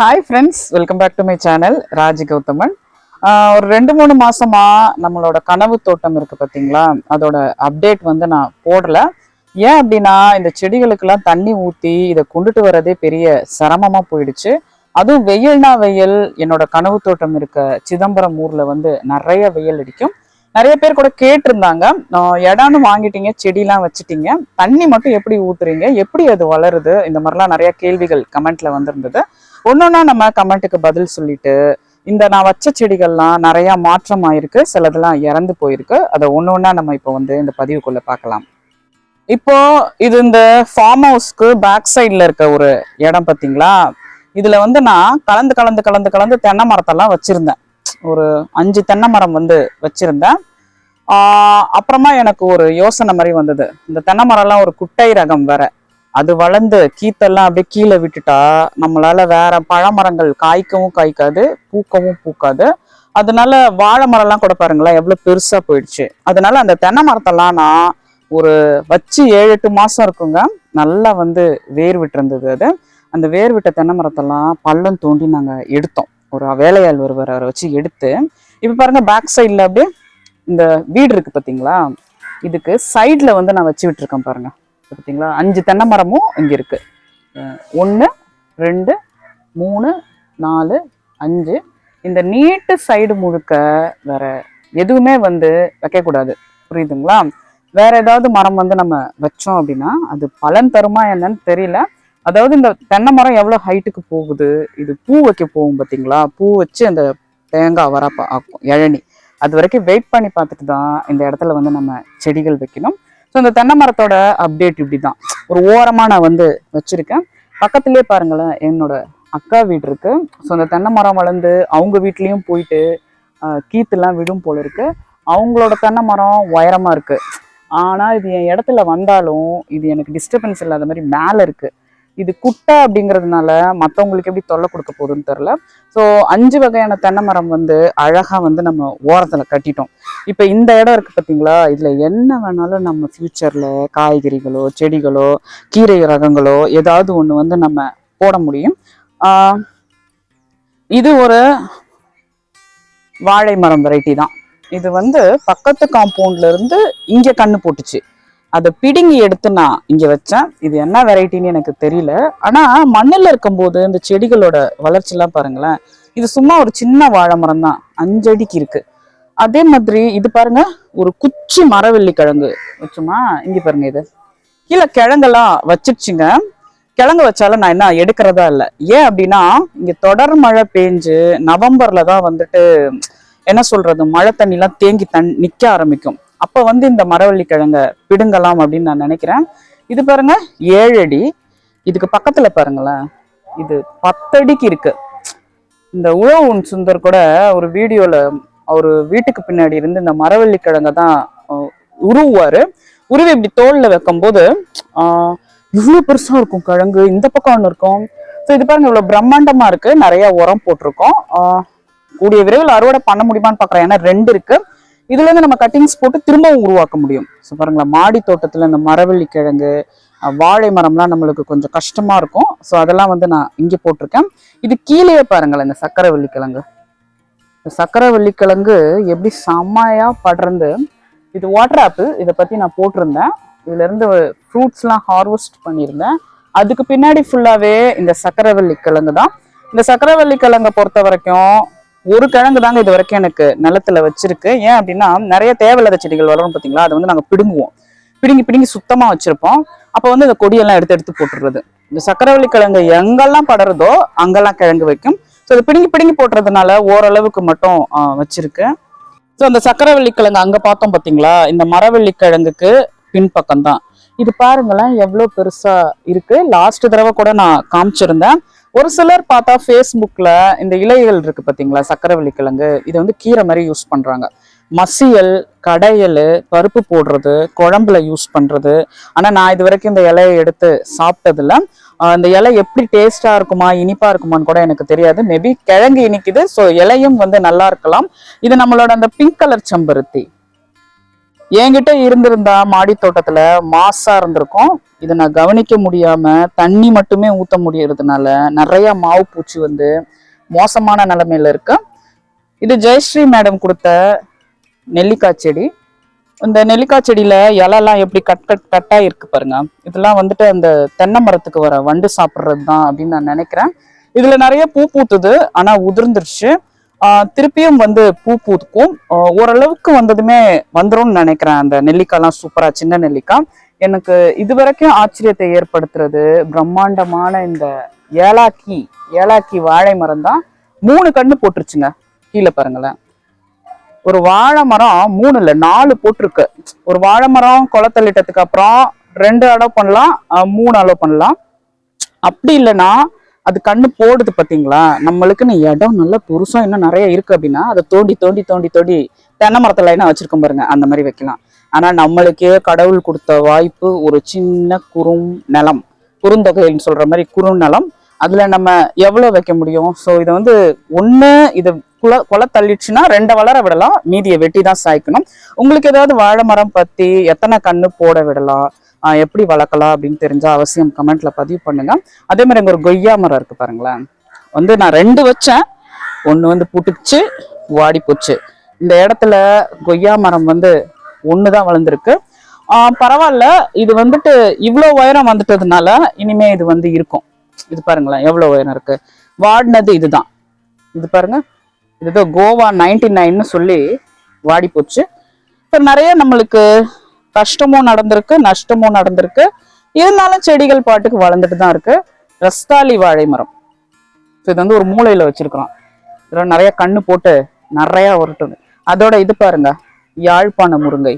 Hi friends welcome back to my channel Raji Gowthaman ஆஹ் ஒரு ரெண்டு மூணு மாசமா நம்மளோட கனவு தோட்டம் இருக்கு பார்த்தீங்களா அதோட அப்டேட் வந்து நான் போடல. ஏன் அப்படின்னா இந்த செடிகளுக்கெல்லாம் தண்ணி ஊற்றி இதை கொண்டுட்டு வரதே பெரிய சிரமமா போயிடுச்சு. அதுவும் வெயில்னா வெயில் என்னோட கனவு தோட்டம் இருக்க சிதம்பரம் ஊர்ல வந்து நிறைய வெயில் அடிக்கும். நிறைய பேர் கூட கேட்டிருந்தாங்க. இடம்னு வாங்கிட்டீங்க செடிலாம் வச்சுட்டீங்க. தண்ணி மட்டும் எப்படி ஊத்துறீங்க? எப்படி அது வளருது? இந்த மாதிரிலாம் நிறைய கேள்விகள் கமெண்ட்ல வந்திருந்தது. ஒன்னொன்னா நம்ம கமெண்ட்டுக்கு பதில் சொல்லிட்டு இந்த நான் வச்ச செடிகள்லாம் நிறையா மாற்றம் ஆயிருக்கு சிலதெல்லாம் இறந்து போயிருக்கு. அதை ஒன்று ஒன்றா நம்ம இப்போ வந்து இந்த பதிவுக்குள்ளே பார்க்கலாம். இப்போ இது இந்த ஃபார்ம் ஹவுஸ்க்கு பேக் சைடில் இருக்க ஒரு இடம் பார்த்தீங்களா? இதில் வந்து நான் கலந்து கலந்து கலந்து கலந்து தென்னை மரத்தெல்லாம் வச்சுருந்தேன். ஒரு அஞ்சு தென்னை மரம் வந்து வச்சுருந்தேன். அப்புறமா எனக்கு ஒரு யோசனை மாதிரி வந்தது. இந்த தென்னை மரம்லாம் ஒரு குட்டை ரகம் வேற. அது வளர்ந்து கீத்தெல்லாம் அப்படியே கீழே விட்டுட்டா நம்மளால வேற பழமரங்கள் காய்க்கவும் காய்க்காது பூக்கவும் பூக்காது. அதனால வாழை மரம்லாம் கூட பாருங்களேன் எவ்வளவு பெருசா போயிடுச்சு. அதனால அந்த தென்னை மரத்தெல்லாம் நான் ஒரு வச்சு ஏழு எட்டு மாசம் இருக்குங்க. நல்லா வந்து வேர் விட்டுருந்தது அது. அந்த வேர் விட்ட தென்னை மரத்தெல்லாம் பள்ளம் தோண்டி நாங்க எடுத்தோம். ஒரு வேலையாள் ஒருவர் அவரை வச்சு எடுத்து இப்ப பாருங்க பேக் சைட்ல அப்படியே இந்த வீடு இருக்கு பாத்தீங்களா? இதுக்கு சைட்ல வந்து நான் வச்சு விட்டுருக்கேன் பாருங்க. பார்த்தீங்களா அஞ்சு தென்னை மரமும் இங்கே இருக்குது ஒன்று ரெண்டு மூணு நாலு அஞ்சு. இந்த நீட்டு சைடு முழுக்க வேற எதுவுமே வந்து வைக்கக்கூடாது. புரியுதுங்களா? வேற ஏதாவது மரம் வந்து நம்ம வச்சோம் அப்படின்னா அது பலன் தருமா என்னன்னு தெரியல. அதாவது இந்த தென்னை மரம் எவ்வளோ ஹைட்டுக்கு போகுது? இது பூ வைக்க போகும் பார்த்தீங்களா பூ வச்சு அந்த தேங்காய் வர ஆக்கும் இழனி அது வரைக்கும் வெயிட் பண்ணி பார்த்துட்டு தான் இந்த இடத்துல வந்து நம்ம செடிகள் வைக்கணும். ஸோ இந்த தென்னை மரத்தோட அப்டேட் இப்படி தான் ஒரு ஓரமாக நான் வந்து வச்சுருக்கேன். பக்கத்துலேயே பாருங்களேன் என்னோட அக்கா வீடு இருக்கு. ஸோ அந்த தென்னை மரம் வளர்ந்து அவங்க வீட்லேயும் போயிட்டு கீத்துலாம் விடும் போல இருக்கு. அவங்களோட தென்னை மரம் உயரமாக இருக்குது ஆனால் இது என் இடத்துல வந்தாலும் இது எனக்கு டிஸ்டர்பன்ஸ் இல்லாத மாதிரி மேலே இருக்குது இது குட்டை அப்படிங்கிறதுனால மற்றவங்களுக்கு எப்படி தொல்லை கொடுக்க போகுதுன்னு தெரில ஸோ அஞ்சு வகையான தென்னை மரம் வந்து அழகாக வந்து நம்ம ஓரத்தில் கட்டிட்டோம். இப்போ இந்த இடம் இருக்குது பார்த்தீங்களா இதில் என்ன வேணாலும் நம்ம ஃப்யூச்சரில் காய்கறிகளோ செடிகளோ கீரை ரகங்களோ ஏதாவது ஒன்று வந்து நம்ம போட முடியும். இது ஒரு வாழை மரம் வெரைட்டி தான். இது வந்து பக்கத்து காம்பவுண்ட்லேருந்து இங்கே கண்ணு போட்டுச்சு. அதை பிடுங்கி எடுத்து நான் இங்கே வச்சேன். இது என்ன வெரைட்டின்னு எனக்கு தெரியல. ஆனால் மண்ணில் இருக்கும்போது இந்த செடிகளோட வளர்ச்சிலாம் பாருங்களேன். இது சும்மா ஒரு சின்ன வாழை மரம் தான். அஞ்சடிக்கு இருக்குது அதே மாதிரி இது பாருங்க ஒரு குச்சி மரவள்ளி கிழங்கு. வச்சுமா? இங்கே பாருங்க இது. கீழே கிழங்கெல்லாம் வச்சிருச்சுங்க. கிழங்கு வச்சாலும் நான் என்ன எடுக்கிறதா இல்லை. ஏன் அப்படின்னா இங்கே தொடர் மழை பெஞ்சு நவம்பரில் தான் வந்துட்டு என்ன சொல்கிறது மழை தண்ணிலாம் தேங்கி தன் நிற்க ஆரம்பிக்கும். அப்போ வந்து இந்த மரவள்ளி கிழங்க பிடுங்கலாம் அப்படின்னு நான் நினைக்கிறேன். இது பாருங்க ஏழு அடி. இதுக்கு பக்கத்துல பாருங்களேன் இது பத்தடிக்கு இருக்கு. இந்த உழவு உன் சுந்தர் கூட ஒரு வீடியோல அவர் வீட்டுக்கு பின்னாடி இருந்து இந்த மரவள்ளி கிழங்க தான் அஹ், உருவி இப்படி தோல்ல வைக்கும்போது இவ்வளோ இவ்வளவு பெருசா இருக்கும் கிழங்கு இந்த பக்கம் ஒன்று இருக்கும். ஸோ இது பாருங்க இவ்வளோ பிரம்மாண்டமா இருக்கு. நிறைய உரம் போட்டிருக்கோம். கூடிய விரைவில் அறுவடை பண்ண முடியுமான்னு பார்க்குறேன் ஏன்னா ரெண்டு இருக்கு. இதுல இருந்து நம்ம கட்டிங்ஸ் போட்டு திரும்பவும் உருவாக்க முடியும். ஸோ பாருங்களேன் மாடி தோட்டத்துல இந்த மரவள்ளி கிழங்கு வாழை மரம்லாம் நம்மளுக்கு கொஞ்சம் கஷ்டமா இருக்கும். ஸோ அதெல்லாம் வந்து நான் இங்கே போட்டிருக்கேன். இது கீழேயே பாருங்களேன் இந்த சக்கரை கிழங்கு. இந்த சக்கரை கிழங்கு எப்படி செம்மையா படர்ந்து இது வாட்டர் ஆப்பிள் இதை பத்தி நான் போட்டிருந்தேன். இதுல இருந்து ஃப்ரூட்ஸ்லாம் ஹார்வெஸ்ட் பண்ணியிருந்தேன். அதுக்கு பின்னாடி ஃபுல்லாவே இந்த சக்கரவள்ளி கிழங்கு தான். இந்த சக்கரவள்ளி கிழங்கை பொறுத்த வரைக்கும் ஒரு கிழங்கு தாங்க இது வரைக்கும் எனக்கு நிலத்துல வச்சிருக்கு. ஏன் அப்படின்னா நிறைய தேவையில்லாத செடிகள் வளரும் பார்த்தீங்களா அதை வந்து நாங்கள் பிடுங்குவோம். பிடுங்கி பிடுங்கி சுத்தமாக வச்சிருப்போம். அப்போ வந்து இந்த கொடியெல்லாம் எடுத்து எடுத்து போட்டுறது. இந்த சக்கரவள்ளி கிழங்கு எங்கெல்லாம் படருதோ அங்கெல்லாம் கிழங்கு வைக்கும். ஸோ இது பிடுங்கி பிடுங்கி போட்டுறதுனால ஓரளவுக்கு மட்டும் வச்சிருக்கேன் ஸோ அந்த சக்கரவள்ளி கிழங்கு அங்கே பார்த்தோம் பார்த்தீங்களா இந்த மரவள்ளி கிழங்குக்கு பின்பக்கம் தான் இது பாருங்களேன் எவ்வளோ பெருசாக இருக்கு. லாஸ்ட் தடவை கூட நான் காமிச்சிருந்தேன். ஒரு சிலர் பார்த்தா ஃபேஸ்புக்கில் இந்த இலைகள் இருக்குது பார்த்தீங்களா சக்கரவள்ளி கிழங்கு இதை வந்து கீரை மாதிரி யூஸ் பண்ணுறாங்க மசியல் கடையல் பருப்பு போடுறது குழம்புல யூஸ் பண்ணுறது ஆனால் நான் இது வரைக்கும் இந்த இலையை எடுத்து சாப்பிட்டதில்ல. அந்த இந்த இலை எப்படி டேஸ்ட்டாக இருக்குமா இனிப்பாக இருக்குமான்னு கூட எனக்கு தெரியாது. மேபி கிழங்கு இனிக்குது. ஸோ இலையும் வந்து நல்லா இருக்கலாம். இது நம்மளோட அந்த பிங்க் கலர் செம்பருத்தி. என்கிட்ட இருந்திருந்தா மாடி தோட்டத்துல மாசா இருந்திருக்கும். இதை நான் கவனிக்க முடியாம தண்ணி மட்டுமே ஊத்த முடியறதுனால நிறைய மாவு பூச்சி வந்து மோசமான நிலைமையில இருக்கு. இது ஜெயஸ்ரீ மேடம் கொடுத்த நெல்லிக்காய் செடி. இந்த நெல்லிக்காய் செடியில இலைலாம் எப்படி கட் கட் கட்டா இருக்கு பாருங்க. இதெல்லாம் வந்துட்டு அந்த தென்னை மரத்துக்கு வர வண்டு சாப்பிட்றது தான் அப்படின்னு நான் நினைக்கிறேன். இதுல நிறைய பூ பூத்துது ஆனா உதிர்ந்துருச்சு. திருப்பியும் வந்து பூ பூத்துக்கும். ஓரளவுக்கு வந்ததுமே வந்துரும்னு நினைக்கிறேன். அந்த நெல்லிக்காய்லாம் சூப்பரா சின்ன நெல்லிக்காய். எனக்கு இது வரைக்கும் ஆச்சரியத்தை ஏற்படுத்துறது பிரம்மாண்டமான இந்த ஏலாக்கி ஏலாக்கி வாழை மரம் தான். மூணு கண்ணு போட்டுருச்சுங்க. கீழே பாருங்களேன். ஒரு வாழை மரம் மூணு இல்லை நாலு போட்டிருக்கு. ஒரு வாழை மரம் கொலை அப்புறம் ரெண்டு அலோ பண்ணலாம் மூணு அலோ பண்ணலாம். அப்படி இல்லைன்னா அது கண்ணு போடுது பார்த்தீங்களா நம்மளுக்குன்னு இடம் நல்ல புருஷம் இன்னும் நிறைய இருக்கு அப்படின்னா அதை தோண்டி தோண்டி தோண்டி தோண்டி தென்னை மரத்தில் லைனாக வச்சுருக்கோம் பாருங்க அந்த மாதிரி வைக்கலாம். ஆனா நம்மளுக்கே கடவுள் கொடுத்த வாய்ப்பு ஒரு சின்ன குறும் நிலம் குறுந்தொகைன்னு சொல்கிற மாதிரி குறுநிலம் அதில் நம்ம எவ்வளோ வைக்க முடியும்? ஸோ இதை வந்து ஒன்று இது குல குலை தள்ளிடுச்சுன்னா ரெண்டை வளர விடலாம் மீதியை வெட்டி தான் சாய்க்கணும். உங்களுக்கு ஏதாவது வாழை மரம் பற்றி எத்தனை கண்ணு போட விடலாம்? எப்படி வளர்க்கலாம் அப்படின்னு தெரிஞ்சால் அவசியம் கமெண்ட்டில் பதிவு பண்ணுங்கள் அதே மாதிரி அங்க ஒரு கொய்யா மரம் இருக்குது பாருங்களேன். வந்து நான் ரெண்டு வச்சேன். ஒன்று வந்து புட்டுச்சு வாடி போச்சு. இந்த இடத்துல கொய்யா மரம் வந்து ஒன்று தான் வளர்ந்துருக்கு பரவாயில்ல. இது வந்துட்டு இவ்வளோ உயரம் வந்துட்டதுனால இனிமே இது வந்து இருக்கும். இது பாருங்களேன் எவ்வளோ உயரம் இருக்கு. வாடினது இதுதான். இது பாருங்க. இதுதான் கோவா நைன்டி நைன்னு சொல்லி வாடி போச்சு. இப்போ நிறைய நம்மளுக்கு கஷ்டமும் நடந்திருக்கு நஷ்டமும் நடந்திருக்கு. இருந்தாலும் செடிகள் பாட்டுக்கு வளர்ந்துட்டு தான் இருக்கு. ரஸ்தாலி வாழை மரம். இது வந்து ஒரு மூளையில வச்சிருக்கிறோம். இதில் நிறைய கண்ணு போட்டு நிறைய உருட்டுது. அதோட இது பாருங்க. யாழ்ப்பாண முருங்கை.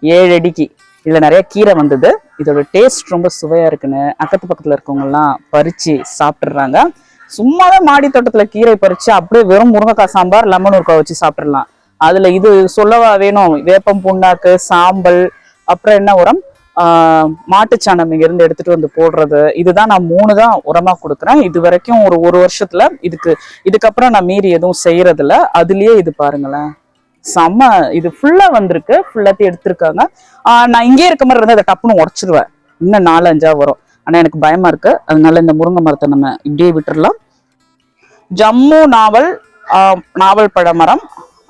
ஏழு அடிக்கு. இதுல நிறைய கீரை வந்தது. இதோட டேஸ்ட் ரொம்ப சுவையா இருக்குன்னு அக்கத்து பக்கத்துல இருக்கவங்கலாம் பறிச்சு சாப்பிட்டுறாங்க. சும்மாவே மாடி தோட்டத்துல கீரை பறிச்சு அப்படியே வெறும் முருங்கைக்காய் சாம்பார் லெமன் ஊறுகாய் வச்சு சாப்பிட்டுறலாம். அதுல இது சொல்லவா வேணும்? வேப்பம் புண்ணாக்கு சாம்பல் அப்புறம் என்ன உரம்? மாட்டுச்சாணம் இங்கேருந்து எடுத்துட்டு வந்து போடுறது. இதுதான் நான் மூணு தான் உரமா கொடுக்குறேன். இது வரைக்கும் ஒரு ஒரு வருஷத்துல இதுக்கு இதுக்கப்புறம் நான் மீறி எதுவும் செய்யறதில்ல. அதுலயே இது பாருங்களேன். செம்ம இது ஃபுல்லா வந்திருக்கு. ஃபுல்லாத்தையும் எடுத்திருக்காங்க. ஆஹ் நான் இங்கே இருக்க மாதிரி இருந்தால் அதை டப்புன்னு உடச்சிருவேன். இன்னும் நாலு வரும். ஆனால் எனக்கு பயமா இருக்கு. அதனால இந்த முருங்கை மரத்தை நம்ம இப்படியே விட்டுறலாம். ஜம்மு நாவல் ஆஹ் நாவல் பழமரம்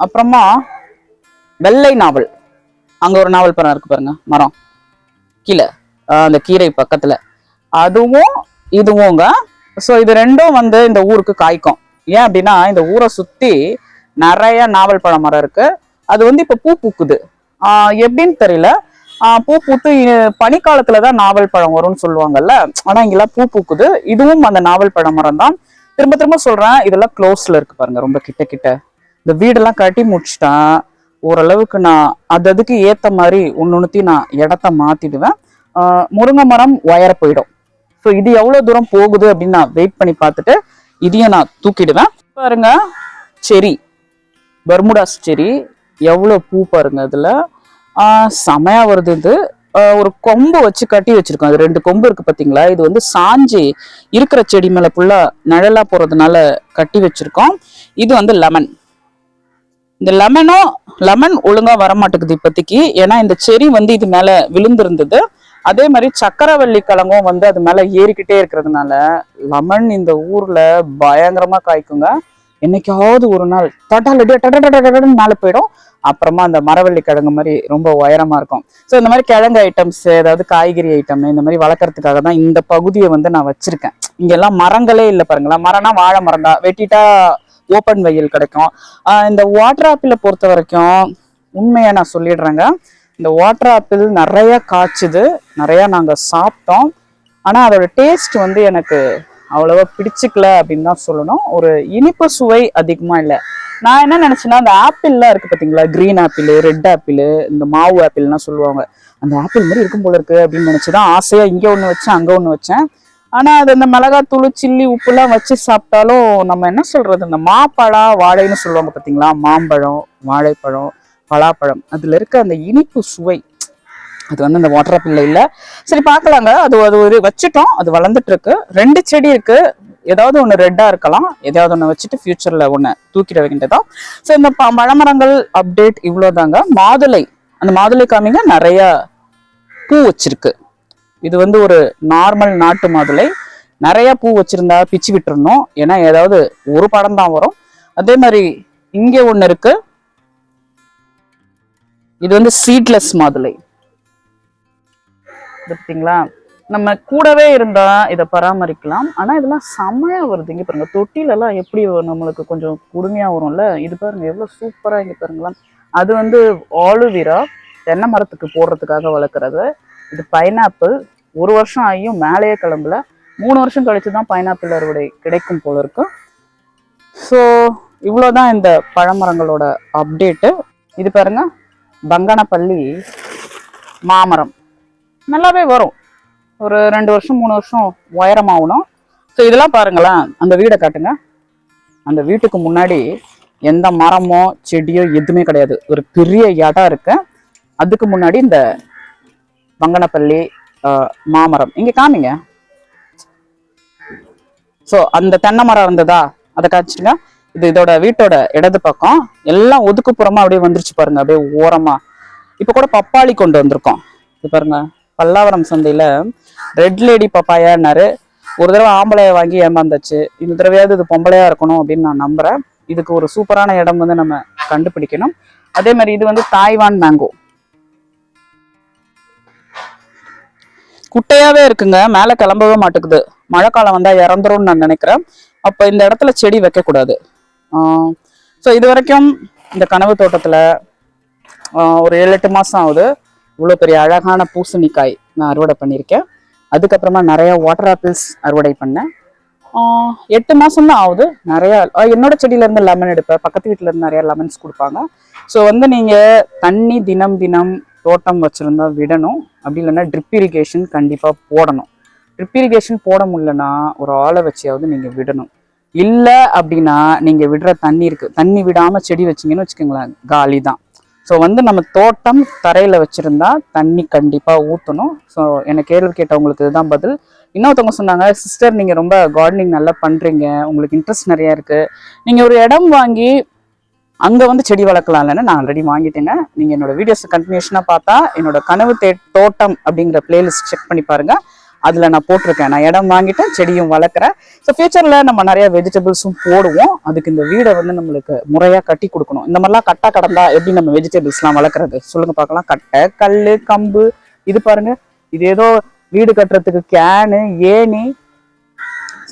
அப்புறமா வெள்ளை நாவல். அங்கே ஒரு நாவல் பழம் இருக்கு பாருங்க மரம். கீழே அந்த கீரை பக்கத்தில். அதுவும் இதுவுங்க. ஸோ இது ரெண்டும் வந்து இந்த ஊருக்கு காய்க்கும். ஏன் அப்படின்னா இந்த ஊரை சுற்றி நிறைய நாவல் பழ மரம் இருக்கு. அது வந்து இப்போ பூ பூக்குது. எப்படின்னு தெரியல. பூ பூத்து பனிக்காலத்துல தான் நாவல் பழம் வரும்னு சொல்லுவாங்கல்ல. ஆனா இங்கெல்லாம் பூ பூக்குது. இதுவும் அந்த நாவல் பழ மரம் தான். திரும்ப திரும்ப சொல்றேன் இதெல்லாம் க்ளோஸ்ல இருக்கு பாருங்க ரொம்ப கிட்ட கிட்ட. இந்த வீடெல்லாம் கட்டி முடிச்சிட்டேன். ஓரளவுக்கு நான் அது அதுக்கு ஏற்ற மாதிரி ஒன்றுத்தையும் நான் இடத்த மாற்றிடுவேன் முருங்கை மரம் ஒயர போயிடும். ஸோ இது எவ்வளோ தூரம் போகுது அப்படின்னு நான் வெயிட் பண்ணி பார்த்துட்டு இதையும் நான் தூக்கிடுவேன். பாருங்க செரி. பர்முடாஸ் செரி. எவ்வளோ பூ பாருங்க அதில் செமையாக வருது இது. ஒரு கொம்பு வச்சு கட்டி வச்சிருக்கோம். அது ரெண்டு கொம்பு இருக்கு பார்த்தீங்களா இது வந்து சாஞ்சி இருக்கிற செடி மேலே ஃபுல்லாக நிழலாக போகிறதுனால கட்டி வச்சிருக்கோம். இது வந்து லெமன் இந்த லெமனும் லெமன் ஒழுங்காக வரமாட்டேங்குது இப்போதைக்கு. ஏன்னா இந்த செடி வந்து இது மேலே விழுந்திருந்தது. அதே மாதிரி சக்கரவள்ளி கிழங்கும் வந்து அது மேலே ஏறிக்கிட்டே இருக்கிறதுனால லெமன் இந்த ஊரில் பயங்கரமாக காய்க்குங்க. என்னைக்காவது ஒரு நாள் தட்டாலடியா டடடடடன்னு மேலே போயிடும். அப்புறமா அந்த மரவள்ளி கிழங்கு மாதிரி ரொம்ப உயரமாக இருக்கும். ஸோ இந்த மாதிரி கிழங்கு ஐட்டம்ஸ் ஏதாவது காய்கறி ஐட்டம் இந்த மாதிரி வளர்க்கறதுக்காக தான் இந்த பகுதியை வந்து நான் வச்சுருக்கேன். இங்கெல்லாம் மரங்களே இல்லை பாருங்களேன். மரம்னா வாழை மரம் தான் வெட்டிட்டா ஓப்பன் வெயில் கிடைக்கும். இந்த வாட்டர் ஆப்பிளை பொறுத்த வரைக்கும் உண்மையாக நான் சொல்லிடுறேங்க. இந்த வாட்டர் ஆப்பிள் நிறைய காய்ச்சுது. நிறையா நாங்கள் சாப்பிட்டோம். ஆனால் அதோட டேஸ்ட் வந்து எனக்கு அவ்வளவா பிடிச்சிக்கல அப்படின்னு தான் சொல்லணும். ஒரு இனிப்பு சுவை அதிகமாக இல்லை. நான் என்ன நினச்சேன்னா அந்த ஆப்பிள்லாம் இருக்குது பார்த்தீங்களா க்ரீன் ஆப்பிள் ரெட் ஆப்பிள் இந்த மாவு ஆப்பிள்லாம் சொல்லுவாங்க. அந்த ஆப்பிள் மாதிரி இருக்கும் போல இருக்குது அப்படின்னு நினச்சி தான் ஆசையாக இங்கே ஒன்று வச்சேன் அங்கே ஒன்று வச்சேன். ஆனால் அது இந்த மிளகாத்தூள் சில்லி உப்புலாம் வச்சு சாப்பிட்டாலும் நம்ம என்ன சொல்றது? இந்த மாப்பழா வாழைன்னு சொல்லுவாங்க பார்த்தீங்களா மாம்பழம் வாழைப்பழம் பலாப்பழம். அதில் இருக்க அந்த இனிப்பு சுவை அது வந்து அந்த வாட்டர் ஆப்பிள் இல்லை. சரி பார்க்கலாங்க. அது அது ஒரு வச்சுட்டோம். அது வளர்ந்துட்டு இருக்கு ரெண்டு செடி இருக்கு. ஏதாவது ஒன்று ரெட்டா இருக்கலாம். ஏதாவது ஒன்று வச்சுட்டு ஃபியூச்சர்ல ஒன்று தூக்கிட வேண்டியதான் ஸோ இந்த ப- பழமரங்கள் அப்டேட் இவ்வளோதாங்க மாதுளை. அந்த மாதுளை காமிங்க. நிறைய பூ வச்சிருக்கு. இது வந்து ஒரு நார்மல் நாட்டு மாதுளை. நிறைய பூ வச்சிருந்தா பிச்சு விட்டுருணும் ஏன்னா ஏதாவது ஒரு படம் தான் வரும். அதே மாதிரி இங்கே ஒன்று இருக்கு. இது வந்து சீட்லெஸ் மாதுளை. பார்த்தீங்களா நம்ம கூடவே இருந்தா இதை பராமரிக்கலாம். ஆனா இதெல்லாம் செம்மையா வருது. இங்க பாருங்க தொட்டிலெல்லாம் எப்படி நம்மளுக்கு கொஞ்சம் குடுமையா வரும்ல? இது பாருங்க எவ்வளவு சூப்பரா இங்க பாருங்களா அது வந்து ஆலுவீரா தென்னை மரத்துக்கு போடுறதுக்காக வளர்க்குறது. இது பைனாப்பிள் ஒரு வருஷம் ஆகியும் மேலேயே கிளம்பல. மூணு வருஷம் கழிச்சு தான் பைனாப்பிள் அறுவடை கிடைக்கும் போல இருக்கும் ஸோ இவ்வளோதான் இந்த பழமரங்களோட அப்டேட்டு இது பாருங்க பங்கனப்பள்ளி மாமரம். நல்லாவே வரும். ஒரு ரெண்டு வருஷம் மூணு வருஷம் உயரமாகணும். ஸோ இதெல்லாம் பாருங்களேன் அந்த வீடை காட்டுங்க. அந்த வீட்டுக்கு முன்னாடி எந்த மரமோ செடியோ எதுவுமே கிடையாது. ஒரு பெரிய இடம் இருக்கு. அதுக்கு முன்னாடி இந்த பங்கனப்பள்ளி ஆஹ், மாமரம். இங்க காமிங்க. ஸோ அந்த தென்னை மரம் இருந்ததா? அதை காய்ச்சிட்டுங்க இது இதோட வீட்டோட இடது பக்கம். எல்லாம் ஒதுக்குப்புறமா அப்படியே வந்துருச்சு பாருங்க. அப்படியே ஓரமா. இப்போ கூட பப்பாளி கொண்டு வந்திருக்கோம். இது பாருங்க. பல்லாவரம் சந்தையில ரெட் லேடி பப்பாயான்னாரு. ஒரு தடவை ஆம்பளைய வாங்கி ஏமாந்தாச்சு. இந்த தடவையாவது இது பொம்பளையா இருக்கணும் அப்படின்னு நான் நம்புறேன். இதுக்கு ஒரு சூப்பரான இடம் வந்து நம்ம கண்டுபிடிக்கணும். அதே மாதிரி இது வந்து தாய்வான் மேங்கோ குட்டையாவே இருக்குங்க. மேலே கிளம்பவே மாட்டேங்குது. மழைக்காலம் வந்தால் இறந்துரும்னு நான் நினைக்கிறேன். அப்போ இந்த இடத்துல செடி வைக்கக்கூடாது. ஸோ இது வரைக்கும் இந்த கனவு தோட்டத்தில் ஒரு ஏழு எட்டு மாதம் ஆகுது. இவ்வளோ பெரிய அழகான பூசணிக்காய் நான் அறுவடை பண்ணியிருக்கேன். அதுக்கப்புறமா நிறையா வாட்டர் ஆப்பிள்ஸ் அறுவடை பண்ணேன். எட்டு மாதம் தான் ஆகுது. நிறையா என்னோட செடியிலேருந்து லெமன் எடுப்பேன். பக்கத்து வீட்டிலேருந்து இருந்து லெமன்ஸ் கொடுப்பாங்க. ஸோ வந்து நீங்கள் தண்ணி தினம் தினம் தோட்டம் வச்சுருந்தா விடணும். அப்படி இல்லைன்னா ட்ரிப் இரிகேஷன் கண்டிப்பாக போடணும். ட்ரிப் இரிகேஷன் போட முடியலன்னா ஒரு ஆளை வச்சியாவது நீங்கள் விடணும். இல்லை அப்படின்னா நீங்கள் விடுற தண்ணி இருக்குது தண்ணி விடாமல் செடி வச்சீங்கன்னு வச்சுக்கோங்களேன் காலி தான் ஸோ வந்து நம்ம தோட்டம் தரையில் வச்சுருந்தா தண்ணி கண்டிப்பாக ஊற்றணும் ஸோ என்னை கேள்வி கேட்டவங்களுக்கு இதுதான் பதில். இன்னொருத்தவங்க சொன்னாங்க சிஸ்டர் நீங்கள் ரொம்ப கார்டனிங் நல்லா பண்ணுறீங்க உங்களுக்கு இன்ட்ரெஸ்ட் நிறையா இருக்குது நீங்கள் ஒரு இடம் வாங்கி அங்கே வந்து செடி வளர்க்கலாம்லன்னு நான் ஆல்ரெடி வாங்கிட்டேங்க. நீங்கள் என்னோட வீடியோஸ் கண்டினியூஷனாக பார்த்தா என்னோட கனவு தே தோட்டம் அப்படிங்கிற பிளேலிஸ்ட் செக் பண்ணி பாருங்கள் அதில் நான் போட்டிருக்கேன். நான் இடம் வாங்கிட்டேன் செடியும் வளர்க்குறேன். ஸோ ஃபியூச்சரில் நம்ம நிறைய வெஜிடபிள்ஸும் போடுவோம். அதுக்கு இந்த வீடை வந்து நம்மளுக்கு முறையாக கட்டி கொடுக்கணும். இந்த மாதிரிலாம் கட்டா கடந்தா எப்படி நம்ம வெஜிடபிள்ஸ்லாம் வளர்க்குறது? சொல்லுங்கள் பார்க்கலாம். கட்டை கல் கம்பு இது பாருங்கள் இது ஏதோ வீடு கட்டுறதுக்கு கேனு ஏணி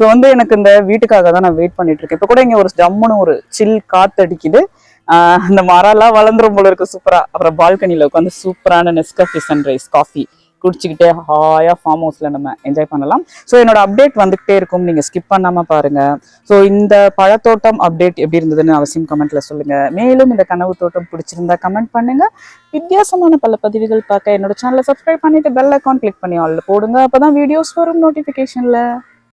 ஸோ வந்து எனக்கு இந்த வீட்டுக்காக தான் நான் வெயிட் பண்ணிட்டு இருக்கேன். இப்போ கூட இங்கே ஒரு ஜம்முன்னு ஒரு சில் காத்து அடிக்குது. அந்த இந்த மரம்லாம் வளர்ந்துரும் போல இருக்கு. சூப்பரா அப்புறம் பால்கனியில் உட்காந்து சூப்பரான நெஸ்கஃபி சன்ரைஸ் காஃபி குடிச்சுக்கிட்டே ஹாயா ஃபார்ம் ஹவுஸ்ல நம்ம என்ஜாய் பண்ணலாம். ஸோ என்னோட அப்டேட் வந்துகிட்டே இருக்கும். நீங்க ஸ்கிப் பண்ணாம பாருங்க. ஸோ இந்த பழத்தோட்டம் அப்டேட் எப்படி இருந்ததுன்னு அவசியம் கமெண்ட்ல சொல்லுங்க. மேலும் இந்த கனவு தோட்டம் பிடிச்சிருந்தா கமெண்ட் பண்ணுங்க. வித்தியாசமான பல பதிவுகள் பார்க்க என்னோட சேனலை சப்ஸ்கிரைப் பண்ணிட்டு பெல் அக்கௌண்ட் கிளிக் பண்ணி ஆல்ல போடுங்க. அப்பதான் வீடியோஸ் வரும் நோட்டிஃபிகேஷனில்